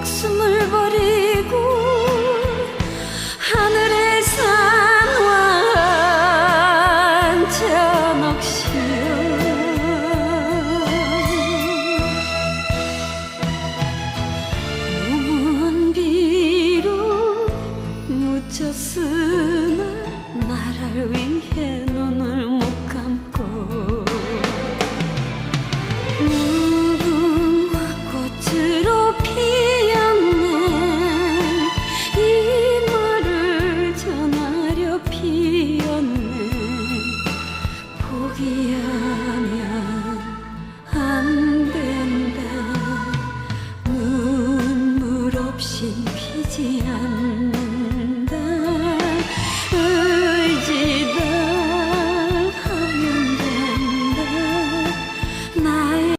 목숨을 버리고 하늘의 산화 한자 넋이여 몸은 비로 묻혔으나 나를 위해 포기하면 안 된다. 눈물 없인 피지 않는